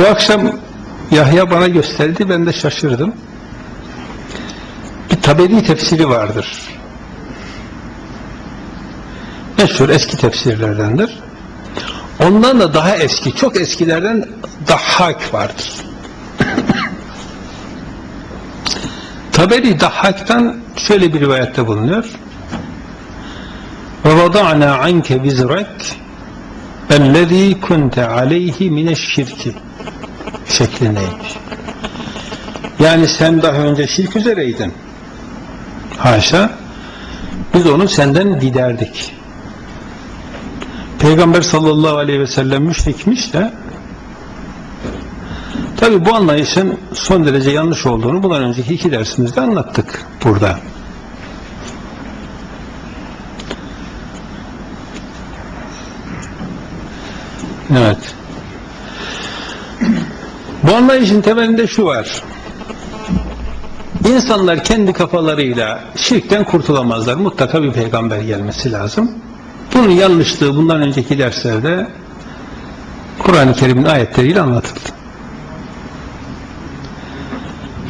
Bu akşam Yahya bana gösterdi, ben de şaşırdım. Bir taberi tefsiri vardır. Meşhur eski tefsirlerdendir. Ondan da daha eski, çok eskilerden Dahhak vardır. Taberi Dahhak'tan şöyle bir rivayette bulunuyor. Ve vada'na anke vizrek ellezî kunte aleyhi mineşşirki şeklindeymiş. Yani sen daha önce şirk üzereydin. Haşa. Biz onu senden giderdik. Peygamber sallallahu aleyhi ve sellem müşrikmiş de tabi bu anlayışın son derece yanlış olduğunu bundan önceki iki dersimizde anlattık burada. Evet. Bu anlayışın temelinde şu var. İnsanlar kendi kafalarıyla şirkten kurtulamazlar. Mutlaka bir peygamber gelmesi lazım. Bunun yanlışlığı bundan önceki derslerde Kur'an-ı Kerim'in ayetleriyle anlatıldı.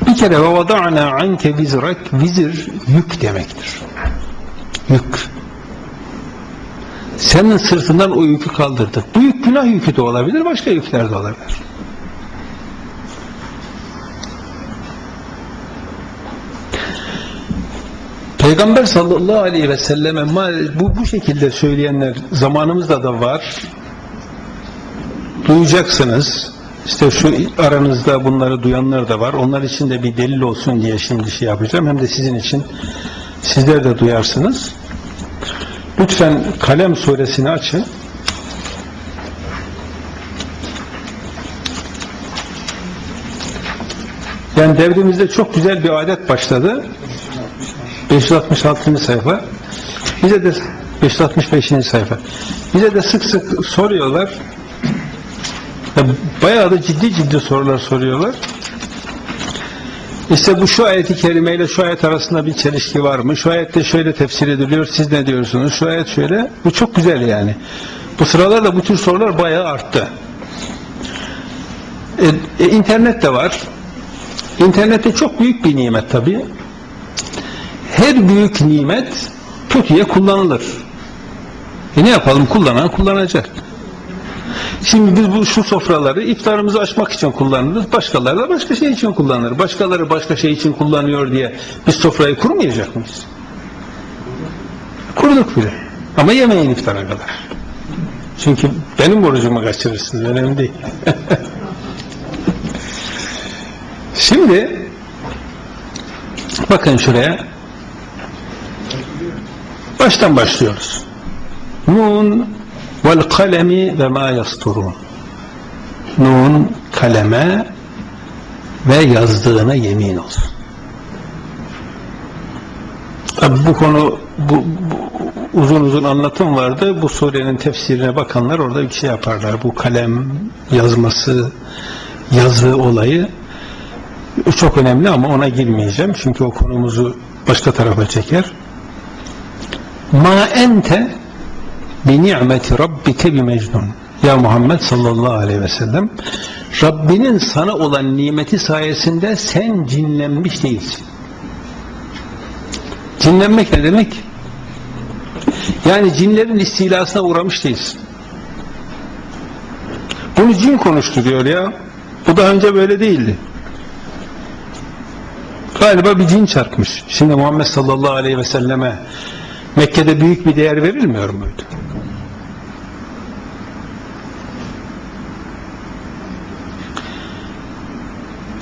Bir kere ve vada'na anke vizrak vizir yük demektir. Yük. Senin sırtından o yükü kaldırdık. Bu yük günah yükü de olabilir, başka yükler de olabilir. Peygamber sallallahu aleyhi ve selleme bu, bu şekilde söyleyenler zamanımızda da var. Duyacaksınız. İşte şu aranızda bunları duyanlar da var. Onlar için de bir delil olsun diye şimdi şey yapacağım. Hem de sizin için sizler de duyarsınız. Lütfen Kalem suresini açın. Yani devrimizde çok güzel bir adet başladı. 566. sayfa. Bize de 565. sayfa. Bize de sık sık soruyorlar. Ya Bayağı da ciddi ciddi sorular soruyorlar. İşte bu şu ayeti kerimeyle şu ayet arasında bir çelişki var mı? Şu ayette şöyle tefsir ediliyor, siz ne diyorsunuz? Şu ayet şöyle. Bu çok güzel yani. Bu sıralarda bu tür sorular bayağı arttı. E, e, internet de var. İnternette çok büyük bir nimet tabii her büyük nimet kötüye kullanılır. E ne yapalım? Kullanan kullanacak. Şimdi biz bu şu sofraları iftarımızı açmak için kullanırız. Başkaları da başka şey için kullanır. Başkaları başka şey için kullanıyor diye biz sofrayı kurmayacak mıyız? Kurduk bile. Ama yemeyin iftara kadar. Çünkü benim orucumu kaçırırsınız. Önemli değil. Şimdi bakın şuraya Baştan başlıyoruz. Nun vel kalemi ve ma yasturun. Nun kaleme ve yazdığına yemin olsun. Tabi bu konu bu, bu uzun uzun anlatım vardı. Bu surenin tefsirine bakanlar orada bir şey yaparlar. Bu kalem yazması, yazı olayı çok önemli ama ona girmeyeceğim. Çünkü o konumuzu başka tarafa çeker. Ma ente bi ni'meti rabbike bi mecnun. Ya Muhammed sallallahu aleyhi ve sellem Rabbinin sana olan nimeti sayesinde sen cinlenmiş değilsin. Cinlenmek ne demek? Yani cinlerin istilasına uğramış değilsin. Bunu cin konuştu diyor ya. Bu daha önce böyle değildi. Galiba bir cin çarpmış. Şimdi Muhammed sallallahu aleyhi ve selleme Mekke'de büyük bir değer verilmiyor muydu?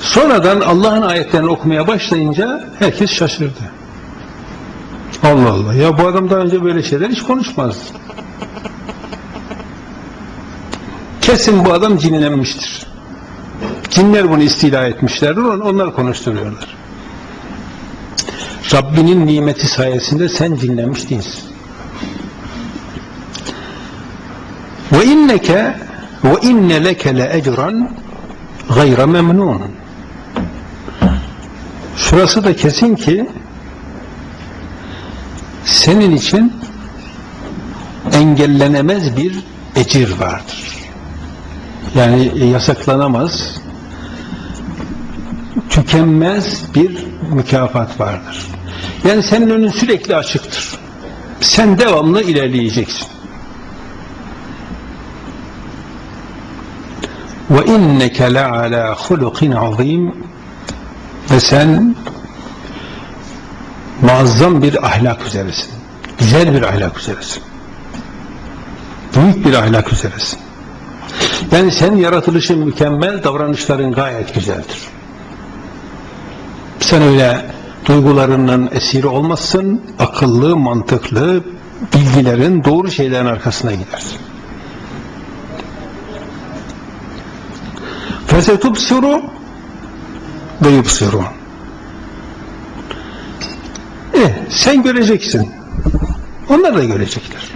Sonradan Allah'ın ayetlerini okumaya başlayınca herkes şaşırdı. Allah Allah. Ya bu adam daha önce böyle şeyler hiç konuşmazdı. Kesin bu adam cinlenmiştir. Cinler bunu istila etmişlerdir. Onlar konuşturuyorlar. Rabbinin nimeti sayesinde sen dinlenmiş değilsin. Ve inneke ve inne leke le. Şurası da kesin ki senin için engellenemez bir ecir vardır. Yani yasaklanamaz, tükenmez bir mükafat vardır. Yani senin önün sürekli açıktır. Sen devamlı ilerleyeceksin. Ve inneke la ala azim ve sen muazzam bir ahlak üzeresin. Güzel bir ahlak üzeresin. Büyük bir ahlak üzeresin. Yani sen yaratılışın mükemmel, davranışların gayet güzeldir. Sen öyle duygularının esiri olmazsın, akıllı, mantıklı, bilgilerin doğru şeylerin arkasına gidersin. Fesetupsiru ve yubsirun. E, sen göreceksin. Onlar da görecekler.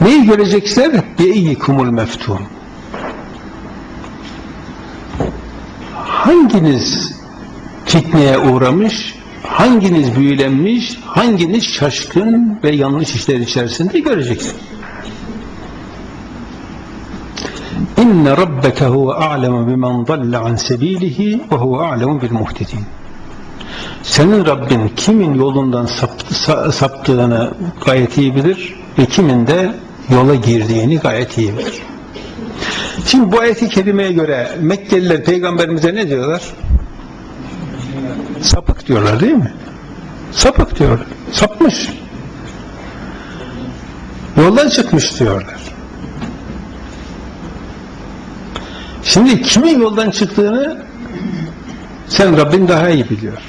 Neyi görecekler? Beyyikumul meftun. Hanginiz fitneye uğramış, hanginiz büyülenmiş, hanginiz şaşkın ve yanlış işler içerisinde göreceksin. İnne rabbeke huve a'lemu bimen dalle an sebilihi ve huve a'lemu bil muhtedin. Senin Rabbin kimin yolundan saptı, sa- saptığını gayet iyi bilir ve kimin de yola girdiğini gayet iyi bilir. Şimdi bu ayeti kerimeye göre Mekkeliler peygamberimize ne diyorlar? Sapık diyorlar değil mi? Sapık diyorlar. Sapmış. Yoldan çıkmış diyorlar. Şimdi kimin yoldan çıktığını sen Rabbin daha iyi biliyor.